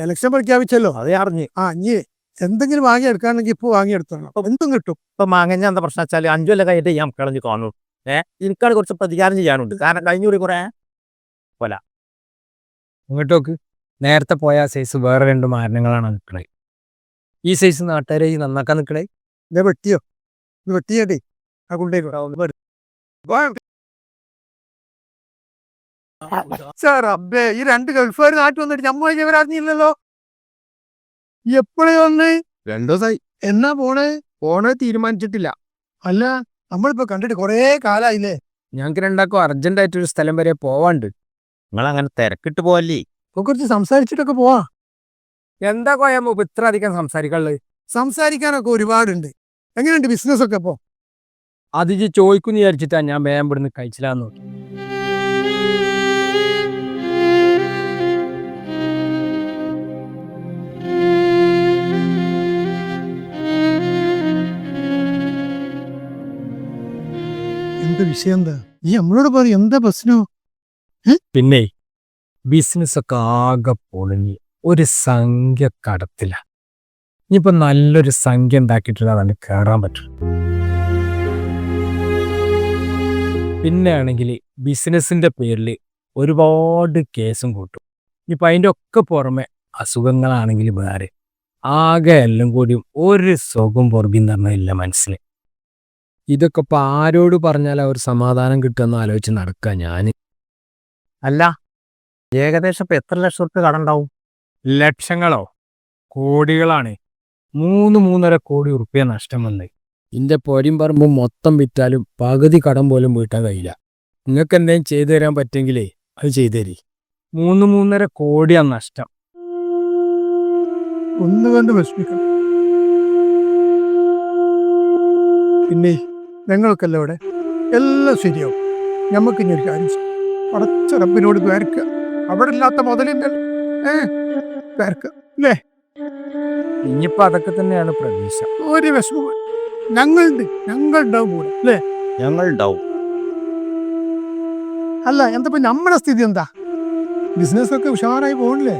Election പ്രഖ്യാപിച്ചല്ലോ അതേ അറിഞ്ഞ്. ആ ഇനി എന്തെങ്കിലും വാങ്ങിയെടുക്കാണെങ്കിൽ ഇപ്പൊ വാങ്ങിയെടുത്തോ അപ്പൊ എന്തും കിട്ടും. ഇപ്പൊ മാങ്ങഞ്ഞ എന്താ പ്രശ്നം വെച്ചാൽ അഞ്ചു കൊല്ലം കഴിഞ്ഞിട്ട് ഞാൻ കളഞ്ഞ് കാണൂ ഏഹ് എനിക്കാണ് കുറച്ച് പ്രതികാരം ചെയ്യാനുണ്ട്. കാരണം കഴിഞ്ഞൂറി കുറെ ഇങ്ങോട്ടോക്ക്. നേരത്തെ പോയ ആ സൈസ് വേറെ രണ്ട് മാരണങ്ങളാണ് നിൽക്കണേ ഈ സൈസ് നാട്ടുകാരെ ഈ നന്നാക്കാൻ നിൽക്കണേ ഇതേ വെട്ടിയോ? ഇത് വെട്ടിയേ ആ കൊണ്ടേക്ക് അബ്ബേ ഈ രണ്ട് ഗൾഫുകാർ നാട്ടിൽ വന്നിട്ട് നമ്മ ഇവരറിഞ്ഞില്ലല്ലോ എപ്പോഴേ വന്ന്? രണ്ടു ദിവസമായി എന്നാ പോണേ? പോണേ തീരുമാനിച്ചിട്ടില്ല. അല്ല നമ്മളിപ്പോ കണ്ടിട്ട് കൊറേ കാലായില്ലേ? ഞങ്ങക്ക് രണ്ടാക്കും അർജന്റ് ആയിട്ട് ഒരു സ്ഥലം വരെ പോവാണ്ട്. നിങ്ങൾ അങ്ങനെ തിരക്കിട്ട് പോവല്ലേ? ഇപ്പൊ കുറച്ച് സംസാരിച്ചിട്ടൊക്കെ പോവാ. എന്താ കോയമ്മ ഇത്ര അധികം സംസാരിക്കാനുള്ളത്? സംസാരിക്കാനൊക്കെ ഒരുപാടുണ്ട്. എങ്ങനെയുണ്ട് ബിസിനസ് ഒക്കെ പോ അതിജി ചോദിക്കുന്നു വിചാരിച്ചിട്ടാ ഞാൻ വേഗം ഇവിടുന്ന് കഴിച്ചില്ലാന്ന് നോക്കി. എന്ത് വിഷയം എന്താ? ഈ നമ്മളോട് പറയും എന്താ പ്രശ്നോ? പിന്നെ ബിസിനസ് ഒക്കെ ആകെ പൊളിഞ്ഞ് ഒരു സംഖ്യ കടത്തില്ല. ഇനിയിപ്പോ നല്ലൊരു സംഖ്യ ഉണ്ടാക്കിയിട്ടില്ല അതുകൊണ്ട് കയറാൻ പറ്റും പിന്നെ ആണെങ്കിൽ ബിസിനസിന്റെ പേരിൽ ഒരുപാട് കേസും കൂട്ടും. ഇനിയിപ്പോൾ അതിന്റെ ഒക്കെ പുറമെ അസുഖങ്ങളാണെങ്കിൽ വേറെ. ആകെ എല്ലാം കൂടിയും ഒരു സുഖം പുറകിൽ പറഞ്ഞില്ല മനസ്സിൽ ഇതൊക്കെ ഇപ്പൊ ആരോട് പറഞ്ഞാൽ അവർ സമാധാനം കിട്ടുമെന്ന് ആലോചിച്ച് നടക്കുക ഞാൻ അല്ല ഏകദേശം ഇപ്പൊ എത്ര ലക്ഷം റുപ്യ കട ഉണ്ടാവും? ലക്ഷങ്ങളോ? കോടികളാണ്. മൂന്ന് മൂന്നര കോടി റുപ്യ നഷ്ടം വന്ന്. ഇന്റെ പൊരിയും പറമ്പും മൊത്തം വിറ്റാലും പകുതി കടം പോലും വീട്ടാൻ കഴിയില്ല. നിങ്ങൾക്ക് എന്തെങ്കിലും ചെയ്തു തരാൻ പറ്റുമെങ്കിലേ അത് ചെയ്തു തരി. മൂന്ന് മൂന്നര കോടിയാ നഷ്ടം. ഒന്ന് കണ്ട് വിഷമിക്കണം. പിന്നെ ഞങ്ങൾക്കല്ല ഇവിടെ? എല്ലാം ശരിയാവും. നമുക്ക് ഇനി ഒരു കാര്യം. പടച്ച റബ്ബിനോട് പേർക്കുക അവിടെ ഇല്ലാത്ത മുതലിന്റെ ഏ പേർക്കുക ഇനിയിപ്പോ അതൊക്കെ തന്നെയാണ് പ്രതീക്ഷ. ഒരു വിഷമം. ഞങ്ങളുണ്ട് ഞങ്ങളുണ്ടാവും കൂടെ അല്ലേ ഞങ്ങൾ ഉണ്ടാവും അല്ല എന്താ ഇപ്പൊ നമ്മുടെ സ്ഥിതി എന്താ? ബിസിനസ് ഒക്കെ ഉഷാറായി പോകണില്ലേ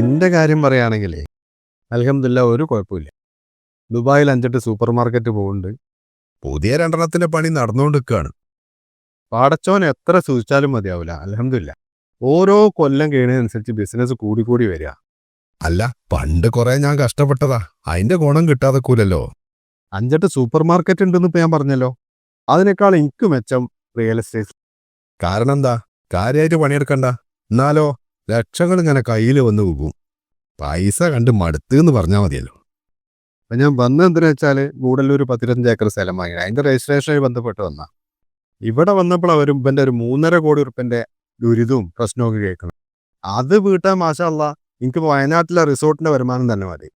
എന്റെ കാര്യം പറയുകയാണെങ്കിലേ അലഹമില്ല ഒരു കുഴപ്പമില്ല. ദുബായിൽ അഞ്ചെട്ട് സൂപ്പർ മാർക്കറ്റ് പോകുന്നുണ്ട് പുതിയ രണ്ടെണ്ണത്തിന്റെ പണി നടന്നുകൊണ്ടിരിക്കുകയാണ്. പാടച്ചോൻ എത്ര സൂചിച്ചാലും മതിയാവില്ല അലഹമില്ല ഓരോ കൊല്ലം കഴിയുന്നതനുസരിച്ച് ബിസിനസ് കൂടിക്കൂടി വരിക. അല്ല പണ്ട് കുറെ ഞാൻ കഷ്ടപ്പെട്ടതാ. അതിന്റെ ഗുണം കിട്ടാതെ കൂലല്ലോ അഞ്ചെട്ട് സൂപ്പർ മാർക്കറ്റ് ഉണ്ടെന്ന് ഇപ്പൊ ഞാൻ പറഞ്ഞല്ലോ. അതിനേക്കാൾ എനിക്ക് മെച്ചം റിയൽ എസ്റ്റേറ്റ് കാരണം എന്താ കാര്യമായിട്ട് പണിയെടുക്കണ്ട. എന്നാലോ ലക്ഷങ്ങൾ ഇങ്ങനെ കയ്യിൽ വന്ന് പോകും പൈസ കണ്ട് മടുത്ത് എന്ന് പറഞ്ഞാൽ മതിയല്ലോ. അപ്പം ഞാൻ വന്ന എന്തിനാ വെച്ചാൽ ഗൂഡല്ലൂർ പത്തിരഞ്ച് ഏക്കർ സ്ഥലം വാങ്ങി അതിന്റെ രജിസ്ട്രേഷനുമായി ബന്ധപ്പെട്ട് വന്ന. ഇവിടെ വന്നപ്പോൾ അവർ ഇവന്റെ ഒരു മൂന്നര കോടി ഉറുപ്പിന്റെ ദുരിതവും പ്രശ്നമൊക്കെ കേൾക്കണം. അത് വീട്ടാൻ മാഷല്ല എനിക്ക് വയനാട്ടിലെ റിസോർട്ടിന്റെ വരുമാനം തന്നെ മതി.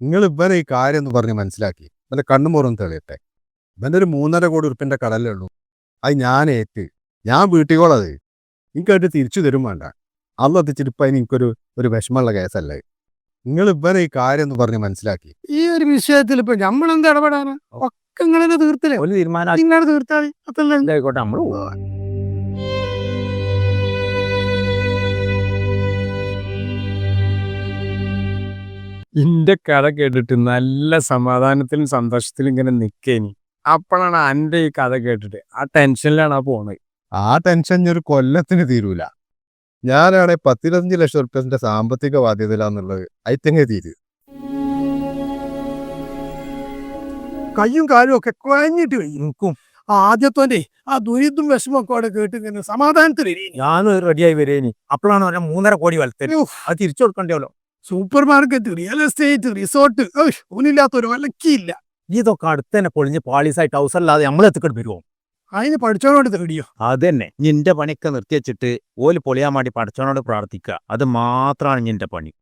നിങ്ങൾ ഇവനെ ഈ കാര്യം എന്ന് പറഞ്ഞ് മനസ്സിലാക്കി. ഇവന്റെ കണ്ണുമുറം തെളിയട്ടെ. ഇവന്റെ ഒരു മൂന്നര കോടി ഉറുപ്പിന്റെ കടലേ ഉള്ളൂ. അത് ഞാൻ ഏറ്റ്. ഞാൻ വീട്ടിക്കോളത് എനിക്കായിട്ട് തിരിച്ചു തരും വേണ്ട. അള്ള എത്തിച്ചിട്ട് എനിക്കൊരു ഒരു വിഷമമുള്ള കേസല്ലേ? നിങ്ങൾ ഇവനെ ഈ കാര്യം എന്ന് പറഞ്ഞ് മനസ്സിലാക്കി. ഈ ഒരു വിഷയത്തിൽ ഇപ്പൊ നമ്മളെന്ത് ഇടപെടാനാ ഒക്കെ ഇങ്ങനെ തീർത്തില്ലേ? ഒരു തീരുമാനം ഇങ്ങനെ തീർത്താൽ അതല്ലേ? ആയിക്കോട്ടെ നമ്മൾ ഇന്റെ കഥ കേട്ടിട്ട് നല്ല സമാധാനത്തിലും സന്തോഷത്തിലും ഇങ്ങനെ നിക്കേനി. അപ്പോഴാണ് അന്റെ ഈ കഥ കേട്ടിട്ട് ആ ടെൻഷനിലാണ് ആ പോണത്. ആ ടെൻഷൻ ഒരു കൊല്ലത്തിന് തീരൂല. ഞാനാണെ പത്തിരുപത്തഞ്ച് ലക്ഷം റുപ്യസിന്റെ സാമ്പത്തിക ബാധ്യതയിലാന്നുള്ളത് അയത്തങ്ങെ തീരു കയ്യും കാലും ഒക്കെ കുഴഞ്ഞിട്ട് നിൽക്കും. ആദ്യത്തോന്റെ ആ ദുരിതം വിഷമൊക്കെ അവിടെ കേട്ട് ഇങ്ങനെ സമാധാനത്തിൽ ഞാൻ റെഡിയായി വരേനി. അപ്പോഴാണ് അവരെ മൂന്നര കോടി വളർത്തൽ. അത് തിരിച്ചു കൊടുക്കണ്ടല്ലോ. Supermarket real estate resort ഒന്നില്ലാത്തൊരു ഒരു വിലക്കിയില്ല ഇതൊക്കെ അടുത്ത് തന്നെ പൊളിഞ്ഞ് പാളീസായിട്ട് ഹൗസല്ലാതെ നമ്മൾ എത്തിക്കൊണ്ട് വരുമോ അതിന് പഠിച്ചവനോട് തേടിയോ അത് തന്നെ നിന്റെ പണിയൊക്കെ നിർത്തി വെച്ചിട്ട് ഓൽ പൊളിയാൻ വേണ്ടി പഠിച്ചവനോട് പ്രാർത്ഥിക്കുക. അത് മാത്രമാണ് നിന്റെ പണി.